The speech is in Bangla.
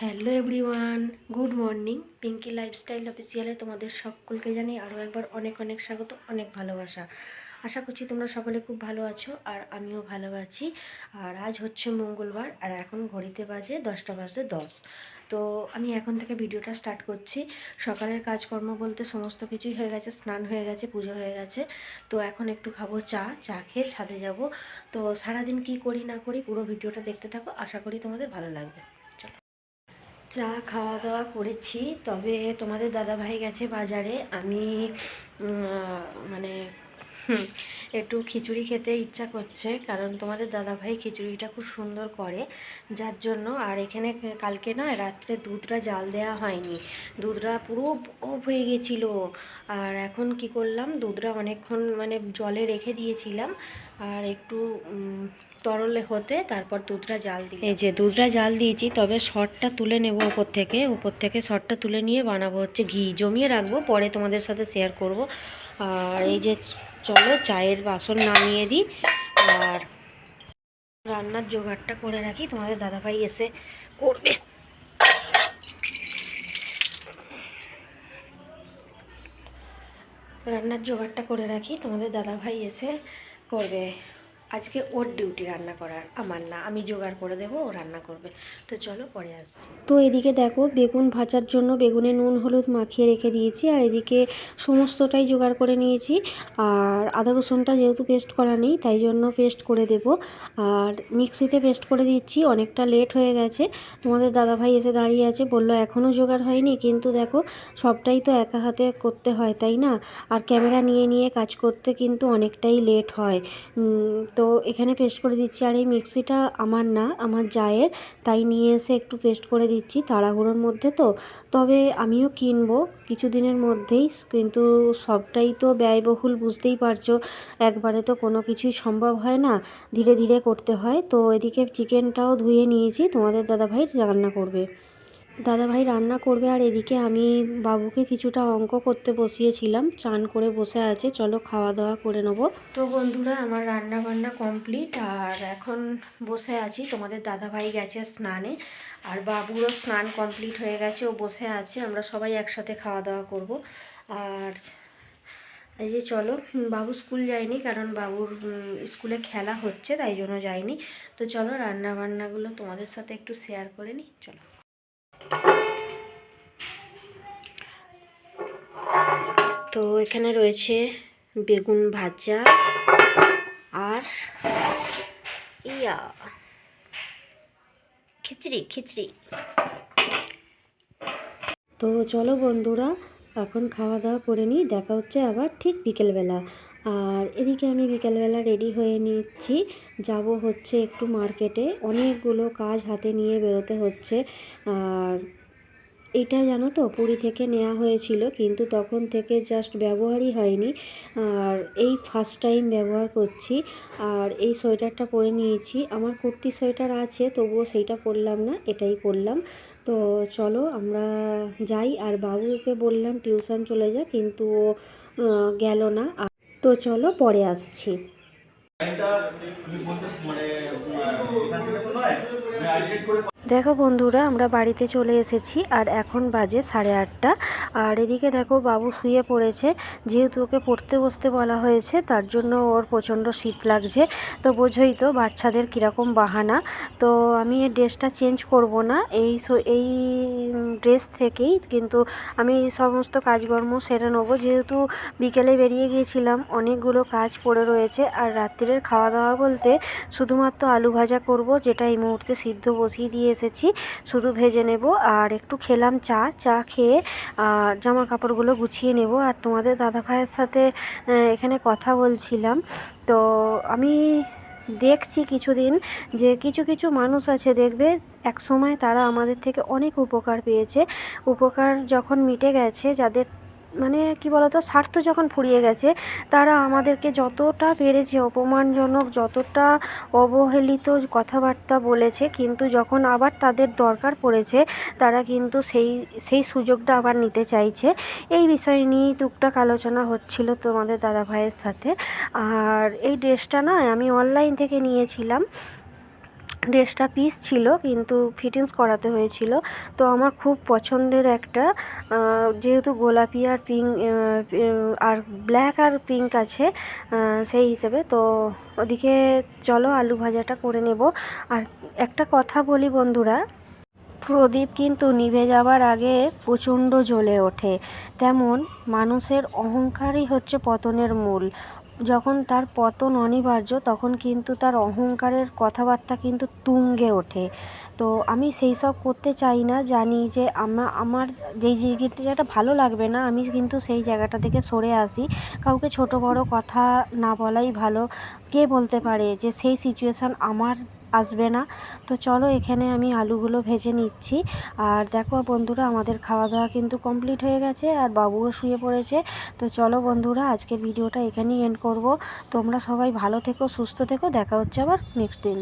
Hello everyone, good morning. Pinky lifestyle অফিসিয়ালে তোমাদের সকলকে জানি আরও একবার অনেক অনেক স্বাগত, অনেক ভালোবাসা। আশা করছি তোমরা সকলে খুব ভালো আছো আর আমিও ভালো আছি। আর আজ হচ্ছে মঙ্গলবার আর এখন ঘড়িতে বাজে দশটা বাজে দশ। তো আমি এখন থেকে ভিডিওটা স্টার্ট করছি। সকালের কাজকর্ম বলতে সমস্ত কিছুই হয়ে গেছে, স্নান হয়ে গেছে, পুজো হয়ে গেছে। তো এখন একটু খাব চা চা খেয়ে ছাদে যাব। তো সারাদিন কি করি না করি পুরো ভিডিওটা দেখতে থাকো, আশা করি তোমাদের ভালো লাগবে। চা খাওয়া দাওয়া করেছি, তবে তোমাদের দাদাভাই গেছে বাজারে। আমি মানে একটু খিচুড়ি খেতে ইচ্ছা করছে, কারণ তোমাদের দাদাভাই খিচুড়িটা খুব সুন্দর করে। যার জন্য, আর এখানে কালকে না রাত্রে দুধটা জাল দেওয়া হয়নি। দুধটা পুরো অফ হয়ে গেছিল। আর এখন কি করলাম, দুধটা অনেকক্ষণ মানে জলে রেখে দিয়েছিলাম। আর একটু তরলে হতে তারপর দুধটা জাল দিই এই যে দুধটা জাল দিয়েছি, তবে শর্টটা তুলে নেব উপর থেকে। উপর থেকে শর্টটা তুলে নিয়ে বানাবো হচ্ছে ঘি। জমিয়ে রাখব, পরে তোমাদের সাথে শেয়ার করব। আর এই যে চলো চায়ের বাসন নামিয়ে দিই। আর রান্নার জোগাড়টা করে রাখি। তোমাদের দাদাভাই এসে করবে। রান্নার জোগাড়টা করে রাখি। তোমাদের দাদাভাই এসে করবে আজকে ওর ডিউটি রান্না করার। আমার না, আমি জোগাড় করে দেবো, ও রান্না করবে। তো চলো পরে আসছি। তো এদিকে দেখো, বেগুন ভাজার জন্য বেগুনে নুন, হলুদ মাখিয়ে রেখে দিয়েছি, আর এদিকে সমস্তটাই জোগাড় করে নিয়েছি। আর আদা রসুনটা যেহেতু পেস্ট করা নেই, তাই জন্য পেস্ট করে দেব। আর মিক্সিতে পেস্ট করে দিচ্ছি, অনেকটা লেট হয়ে গেছে। তোমাদের দাদাভাই এসে দাঁড়িয়ে আছে, বলল এখনও জোগাড় হয়নি, কিন্তু দেখো, সবটাই তো একা হাতে করতে হয়, তাই না? আর ক্যামেরা নিয়ে নিয়ে কাজ করতে কিন্তু অনেকটাই লেট হয়। তো এখানে পেস্ট করে দিচ্ছি আর এই মিক্সিটা আমার না, আমার জায়ের, তাই নিয়ে এসে একটু পেস্ট করে দিচ্ছি তাড়াহুড়োর মধ্যে তো। তবে আমিও কিনবো, কিছুদিনের মধ্যেই, কিন্তু সবটাই তো ব্যয়বহুল, বুঝতেই পারছ। একবারে তো কোনো কিছুই সম্ভব হয় না, ধীরে ধীরে করতে হয়। তো এদিকে চিকেনটাও ধুয়ে নিয়েছি, তোমাদের দাদাভাই রান্না করবে। দাদাভাই রান্না করবে আর এদিকে আমি বাবুকে কিছুটা অঙ্ক করতে বসিয়েছিলাম। চান করে বসে আছে। চলো খাওয়া দাওয়া করে নেব। তো বন্ধুরা, আমার রান্না বান্না কমপ্লিট আর এখন বসে আছি। তোমাদের দাদাভাই গেছে স্নানে আর বাবুরও স্নান কমপ্লিট হয়ে গেছে। ও বসে আছে। আমরা সবাই একসাথে খাওয়া দাওয়া করব। আর এই যে চলো, বাবু স্কুল যায়নি কারণ বাবুর স্কুলে খেলা হচ্ছে, তাই জন্য যায়নি। তো চলো রান্না বান্নাগুলো তোমাদের সাথে একটু শেয়ার করে নিই। চলো। তো এখানে রয়েছে বেগুন ভাজা আর ইয়া, খিচড়ি খিচড়ি। তো চলো বন্ধুরা, এখন খাওয়া দাওয়া করে নিই, দেখা হচ্ছে আবার ঠিক বিকেলবেলা। আর এদিকে আমি বিকেলবেলা রেডি হয়ে নিচ্ছি, যাব হচ্ছে একটু মার্কেটে। অনেকগুলো কাজ হাতে নিয়ে বেরোতে হচ্ছে, আর এটা জানো তো, পুরী থেকে নেওয়া হয়েছিল, কিন্তু তখন থেকে জাস্ট ব্যবহারই হয়নি। আর এই ফার্স্ট টাইম ব্যবহার করছি, আর এই সোয়েটারটা পরে নিয়েছি। আমার কুর্তি সোয়েটার আছে, তবুও সেইটা পরলাম না, এটাই পরলাম। তো চলো আমরা যাই, আর বাবুকে বললাম টিউশন চলে যা, কিন্তু ও গেল না। তো চলো পরে আসছি। দেখো বন্ধুরা, আমরা বাড়িতে চলে এসেছি আর এখন বাজে সাড়ে আটটা। আর এদিকে দেখো বাবু শুয়ে পড়েছে, যেহেতু ওকে পড়তে বসতে বলা হয়েছে, তার জন্য ওর প্রচণ্ড শীত লাগছে। তো বোঝোই তো বাচ্চাদের কীরকম বাহানা। তো আমি এই ড্রেসটা চেঞ্জ করব না, এই এই ড্রেস থেকেই কিন্তু আমি সমস্ত কাজকর্ম সেরে নেব। যেহেতু বিকেলে বেরিয়ে গিয়েছিলাম, অনেকগুলো কাজ পড়ে রয়েছে আর রাত্রের খাওয়া দাওয়া বলতে শুধুমাত্র আলু ভাজা করব, যেটা এই মুহূর্তে সিদ্ধ বসিয়ে দিয়ে এসেছি, শুধু ভেজে নেব আর একটু খেলাম চা। চা খেয়ে আর জামা কাপড়গুলো গুছিয়ে নেব। আর তোমাদের দাদা ভাইয়ের সাথে এখানে কথা বলছিলাম। তো আমি দেখছি কিছুদিন যে কিছু কিছু মানুষ আছে, দেখবে এক সময় তারা আমাদের থেকে অনেক উপকার পেয়েছে। উপকার যখন মিটে গেছে, যাদের মানে কি বলতো, স্বার্থ যখন ফুরিয়ে গেছে, তারা আমাদেরকে যতটা পেরেছে, অপমানজনক যতটা অবহেলিত কথাবার্তা বলেছে, কিন্তু যখন আবার তাদের দরকার পড়েছে, তারা কিন্তু সেই সেই সুযোগটা আবার নিতে চাইছে। এই বিষয় নিয়েই টুকটাক আলোচনা হচ্ছিল তোমাদের দাদা ভাইয়ের সাথে। আর এই ড্রেসটা না আমি অনলাইন থেকে নিয়েছিলাম। ড্রেসটা পিস ছিল, কিন্তু ফিটিংস করাতে হয়েছিল। তো আমার খুব পছন্দের একটা যেহেতু গোলাপি আর পিঙ্ক আর ব্ল্যাক আর পিঙ্ক আছে সেই হিসেবে। তো ওদিকে চলো আলু ভাজাটা করে নেব। আর একটা কথা বলি বন্ধুরা, প্রদীপ কিন্তু নিভে যাবার আগে প্রচণ্ড জ্বলে ওঠে। তেমন মানুষের অহংকারই হচ্ছে পতনের মূল। যখন তার পতন অনিবার্য, তখন কিন্তু তার অহংকারের কথাবার্তা কিন্তু তুঙ্গে ওঠে। তো আমি সেই সব করতে চাই না, জানি যে আমা, আমার যেই জায়গাটা ভালো লাগবে না, আমি কিন্তু সেই জায়গাটা থেকে সরে আসি। কাউকে ছোট বড় কথা না বলাই ভালো। কে বলতে পারে যে সেই সিচুয়েশান আমার আসবে না। তো চলো এখানে আমি আলুগুলো ভেজে নিচ্ছি। আর দেখো বন্ধুরা, আমাদের খাওয়া দাওয়া কিন্তু কমপ্লিট হয়ে গেছে আর বাবুও শুয়ে পড়েছে। তো চলো বন্ধুরা, আজকের ভিডিওটা এখানেই এন্ড করব। তোমরা সবাই ভালো থেকো, সুস্থ থেকো। দেখা হচ্ছে আবার নেক্সট দিন